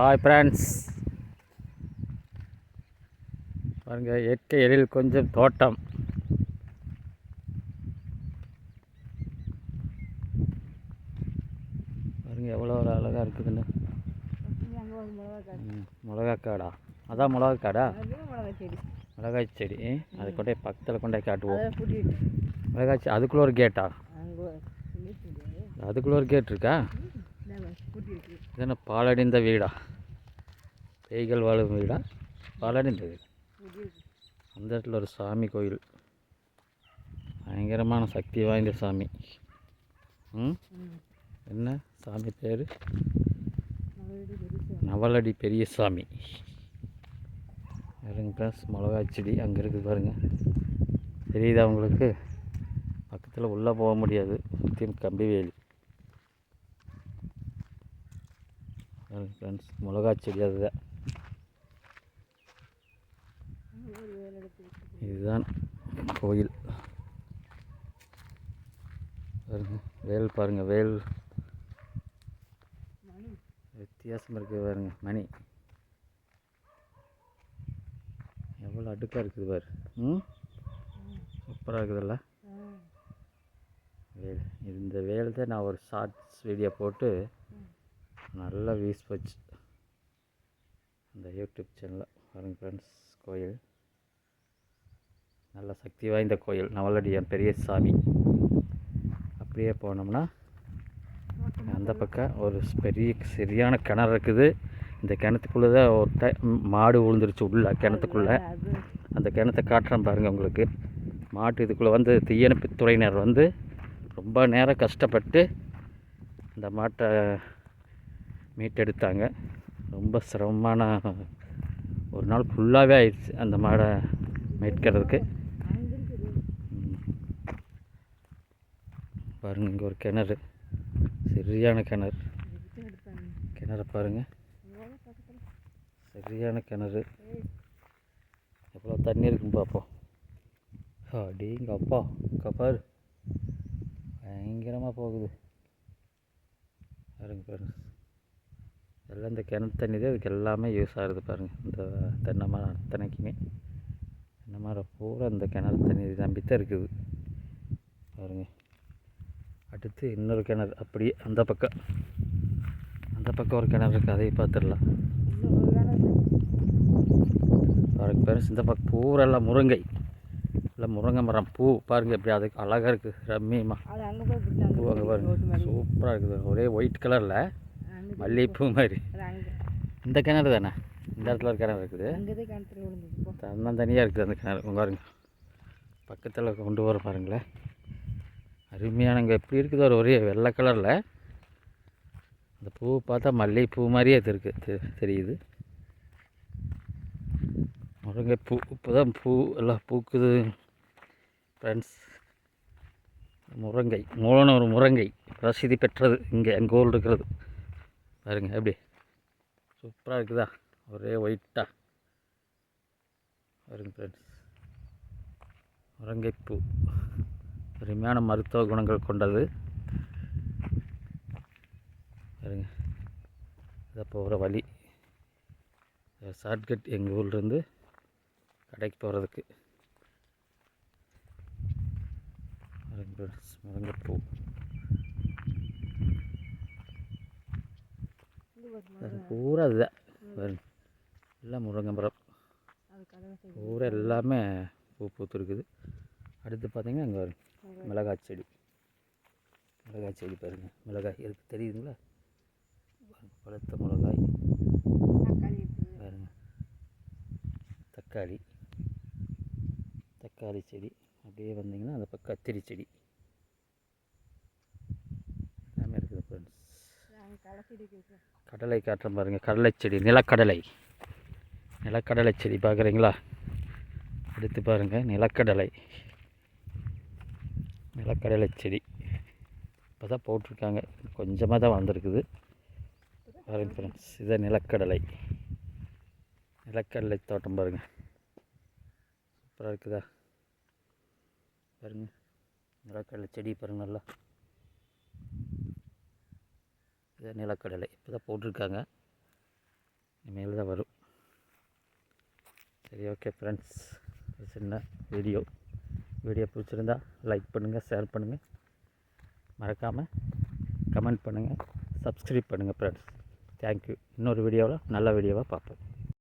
Hi friends பாருங்க இயற்கை எழில் கொஞ்சம் தோட்டம். பாருங்க எவ்வளோ ஒரு அழகாக இருக்குதுன்னு. ம், மிளகாக்காடா. அதான் மிளகாக்காடா? மிளகாய் செடி அது கொண்டே பக்கத்தில் கொண்டே காட்டுவோம். மிளகாய் செடி அதுக்குள்ளே ஒரு கேட்டா? அதுக்குள்ளே ஒரு கேட் இருக்கா இது என்ன பாலடைந்த வீடா பேய்கள் வாழும் வீடா பாலடைந்த வீடு அந்த இடத்துல ஒரு சாமி கோயில் பயங்கரமான சக்தி வாய்ந்த சாமி ம் என்ன சாமி பேர் நவலடி பெரிய சாமி பாருங்க ஃப்ரெண்ட்ஸ் மிளகா செடி அங்கே இருக்குது பாருங்கள் தெரியுதா உங்களுக்கு பக்கத்தில் உள்ளே போக முடியாது சுற்றியும் கம்பி வேலி ஃப்ரெண்ட்ஸ் மிளகாய் செடி அதுதான். இதுதான் கோயில். பாருங்க வேல் பாருங்க வேல். வித்தியாசமாக இருக்குது பாருங்க மணி. எவ்வளோ அடுக்காக இருக்குது பாரு. ம்? சூப்பராக இருக்குதுல்ல? வேல். இந்த வேல் தான் நான் ஒரு ஷார்ட்ஸ் வீடியோ போட்டு நல்ல வியூஸ் போச்சு. இந்த யூடியூப் சேனலில் பாருங்க ஃப்ரெண்ட்ஸ் கோயில். நல்ல சக்தி வாய்ந்த கோயில் நவலடியான் பெரிய சாமி. அப்படியே போனோம்னா அந்த பக்கம் ஒரு பெரிய சரியான கிணறு இருக்குது. இந்த கிணத்துக்குள்ளே தான் ஒரு ட மாடு விழுந்துருச்சு உள்ள கிணத்துக்குள்ளே. அந்த கிணத்தை காட்டுறேன் பாருங்கள் உங்களுக்கு. மாட்டு இதுக்குள்ளே வந்து தீயணைப்பு துறையினர் வந்து ரொம்ப நேரம் கஷ்டப்பட்டு இந்த மாட்டை மீட்டெடுத்தாங்க. ரொம்ப சிரமமான ஒரு நாள் ஃபுல்லாகவே ஆயிடுச்சு அந்த மாடை மீட்கிறதுக்கு. ம். பாருங்க இங்கே ஒரு கிணறு. சரியான கிணறு. கிணறு பாருங்க. சரியான கிணறு. எவ்வளோ தண்ணி இருக்குன்னு பார்ப்போம். அடிங்க அப்பா இங்க பாரு. பயங்கரமாக போகுது. பாருங்க பாருங்க. எல்லாம் இந்த கிணத்து தண்ணி தான் இதுக்கு எல்லாமே யூஸ் ஆகுது பாருங்கள் இந்த தென்னை மரம் அத்தனைக்குமே. தென்னை மரம் பூரா இந்த கிணறு தண்ணி நம்பி தான் இருக்குது. பாருங்க. அடுத்து இன்னொரு கிணறு அப்படியே அந்த பக்கம். அந்த பக்கம் ஒரு கிணறு இருக்குது அதையும் பார்த்துடலாம். பாருங்க பேர் இந்த பக்கம் பூரா எல்லாம் முருங்கை. இல்லை முருங்கை மரம். பூ பாருங்க எப்படி அதுக்கு அழகாக இருக்குது ரம்மியமாக பூ அங்கே பாருங்க. சூப்பராக இருக்குது. ஒரே ஒயிட் கலரில் மல்லிகைப்பூ. மாதிரி. இந்த கிணறு தானே? இந்த இடத்துல ஒரு கிணறு இருக்குது. தன்னந்தனியாக இருக்குது அந்த கிணறு. உங்க பாருங்க. பக்கத்தில் கொண்டு வர பாருங்களேன். அருமையானங்க எப்படி இருக்குது? ஒரு ஒரே வெள்ளை கலரில். அந்த பூ பார்த்தா மல்லிகைப்பூ மாதிரியே தெ- தெரியுது. முருங்கைப்பூ இப்போ தான் பூ எல்லாம் பூக்குது. ஃப்ரெண்ட்ஸ் முருங்கை. மூலனூர் முருங்கை. பிரசித்தி பெற்றது இங்கே எங்கள் ஊரில் இருக்கிறது. பாருங்க எப்படி? சூப்பராக இருக்குதா? ஒரே ஒயிட்டாக பாருங்க ஃப்ரெண்ட்ஸ் முருங்கைப்பூ. அருமையான மருத்துவ குணங்கள் கொண்டது. பாருங்க. இதை போகிற வழி. ஷார்ட்கட் எங்கள் ஊர்லேருந்து கடைக்கு போகிறதுக்கு ஃப்ரெண்ட்ஸ் முருங்கைப்பூ. பூரா இதுதான் எல்லாம் முருங்கை மரம். பூரா எல்லாமே பூ பூத்துருக்குது. அடுத்து பார்த்தீங்கன்னா அங்கே ஒரு மிளகாய் செடி. மிளகாய் செடி பாருங்கள் மிளகாய் இருக்கு தெரியுதுங்களா? பழுத்த மிளகாய். பாருங்க. தக்காளி. தக்காளி செடி. அப்படியே வந்தீங்கன்னா அந்த பக்கம் கத்திரி செடி எல்லாமே இருக்குது ஃப்ரெண்ட்ஸ் கடலை காற்றம் பாருங்கள் கடலை செடி நிலக்கடலை. நிலக்கடலை செடி பார்க்குறீங்களா? எடுத்து பாருங்கள் நிலக்கடலை. நிலக்கடலை செடி. இப்போ தான் போட்டிருக்காங்க. கொஞ்சமாக தான் வந்திருக்குது. பாருங்கள் ஃப்ரெண்ட்ஸ் இதை நிலக்கடலை. நிலக்கடலை தோட்டம் பாருங்கள் சூப்பராக இருக்குதா? பாருங்கள் நிலக்கடலை செடி பாருங்கள் நல்லா. இது நிலக்கடலை. இப்போ தான் போட்டிருக்காங்க. இனிமேல் தான் வரும். சரி ஓகே ஃப்ரெண்ட்ஸ் ஒரு சின்ன வீடியோ வீடியோ பிடிச்சிருந்தா லைக் பண்ணுங்கள் ஷேர் பண்ணுங்கள் மறக்காமல் கமெண்ட் பண்ணுங்கள் சப்ஸ்கிரைப் பண்ணுங்கள் ஃப்ரெண்ட்ஸ் தேங்க்யூ இன்னொரு வீடியோவில் நல்ல வீடியோவாக பார்ப்போம்.